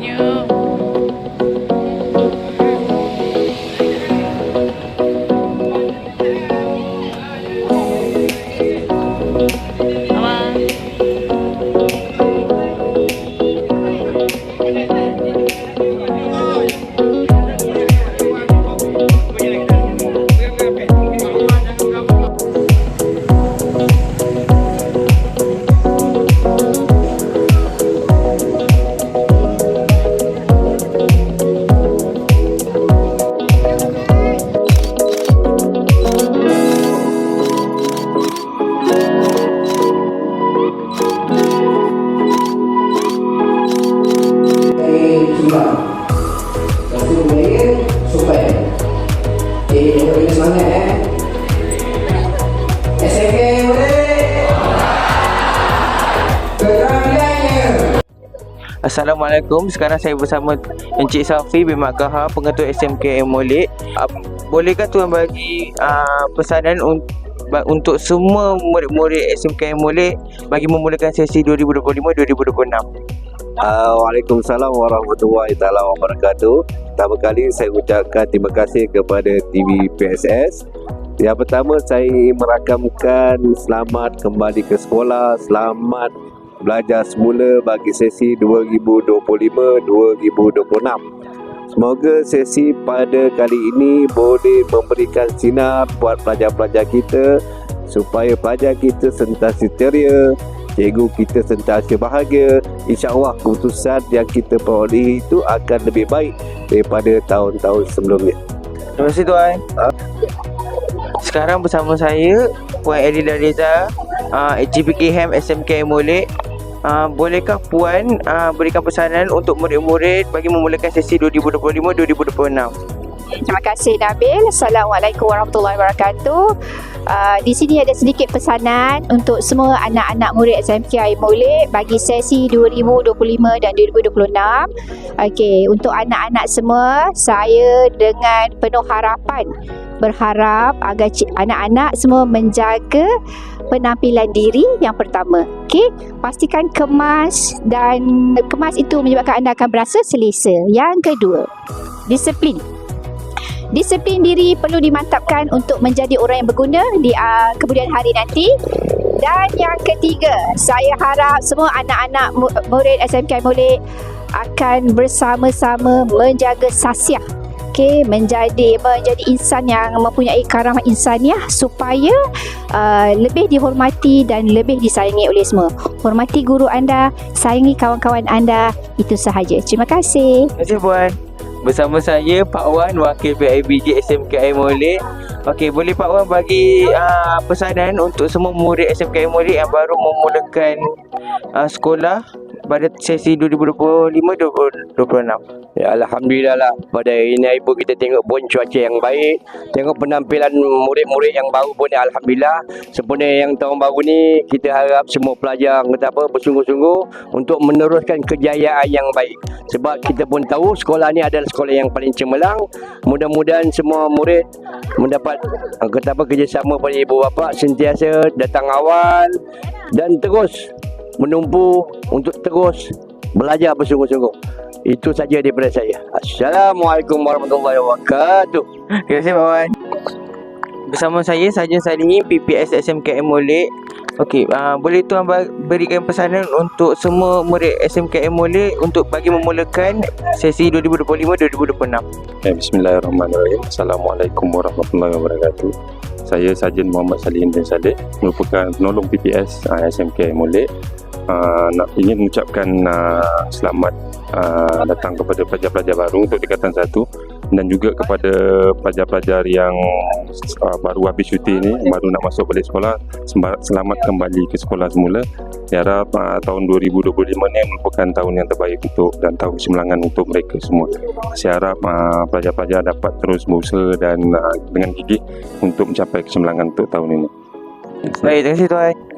you. Assalamualaikum. Sekarang saya bersama Encik Safi bin Mak Gaha, Pengetua SMK Molek. Ah, bolehkah tuan bagi uh, pesanan un- untuk semua murid-murid SMK Molek bagi memulakan sesi 2025-2026? Assalamualaikum ah, warahmatullahi taala wabarakatuh. Pertama kali saya ucapkan terima kasih kepada TV PSS yang pertama saya merakamkan selamat kembali ke sekolah, selamat belajar semula bagi sesi 2025-2026. Semoga sesi pada kali ini boleh memberikan sinar buat pelajar-pelajar kita supaya pelajar kita sentiasa ceria, cikgu kita sentiasa bahagia. InsyaAllah keputusan yang kita peroleh itu akan lebih baik daripada tahun-tahun sebelumnya. Terima kasih tuan. Sekarang bersama saya Puan Elida Reza, uh, GPKM SMKM Molek. Uh, bolehkah Puan uh, berikan pesanan untuk murid-murid bagi memulakan sesi 2025-2026? Terima kasih Nabil. Assalamualaikum warahmatullahi wabarakatuh. Uh, di sini ada sedikit pesanan untuk semua anak-anak murid SMKI Molek bagi sesi 2025 dan 2026. Okey, untuk anak-anak semua, saya dengan penuh harapan berharap agar anak-anak semua menjaga penampilan diri yang pertama. Okey, pastikan kemas dan kemas itu menyebabkan anda akan berasa selesa. Yang kedua, disiplin. Disiplin diri perlu dimantapkan untuk menjadi orang yang berguna di uh, kemudian hari nanti. Dan yang ketiga, saya harap semua anak-anak mu- murid SMK Molek akan bersama-sama menjaga sasiah. Okey, menjadi menjadi insan yang mempunyai karamah insaniah supaya uh, lebih dihormati dan lebih disayangi oleh semua. Hormati guru anda, sayangi kawan-kawan anda, itu sahaja. Terima kasih. Terima kasih Puan. Bersama saya Pak Wan wakil PIBG SMKM Molek. Okey, boleh Pak Wan bagi uh, pesanan untuk semua murid SMKM Molek yang baru memulakan uh, sekolah pada sesi 2025-2026. Ya, Alhamdulillah lah pada hari ini ibu kita tengok pun cuaca yang baik. Tengok penampilan murid-murid yang baru pun Alhamdulillah. Sempurna yang tahun baru ni kita harap semua pelajar apa bersungguh-sungguh Untuk meneruskan kejayaan yang baik. Sebab kita pun tahu sekolah ni adalah sekolah yang paling cemerlang. Mudah-mudahan semua murid mendapat kata apa kerjasama pada ibu bapa Sentiasa datang awal dan terus menumpu untuk terus belajar bersungguh-sungguh itu saja daripada saya. Assalamualaikum warahmatullahi wabarakatuh. Terima kasih Pak Wan. Bersama saya Saja Salini PPS SMKM Molek. Okey, uh, boleh tuan berikan pesanan untuk semua murid SMKM Molek untuk bagi memulakan sesi 2025-2026. Eh, Bismillahirrahmanirrahim. Assalamualaikum warahmatullahi wabarakatuh. Saya Sarjan Muhammad Salihin bin Saleh merupakan penolong PPS uh, SMK Molek. Uh, nak ingin mengucapkan uh, selamat uh, datang kepada pelajar-pelajar baru untuk tingkatan satu dan juga kepada pelajar-pelajar yang uh, baru habis cuti ni, baru nak masuk balik sekolah, selamat kembali ke sekolah semula. Saya harap uh, tahun 2025 ni merupakan tahun yang terbaik untuk dan tahun kesemangat untuk mereka semua. Saya harap uh, pelajar-pelajar dapat terus berusaha dan uh, dengan gigih untuk mencapai kesemangat untuk tahun ini. Baik, terima kasih tuan.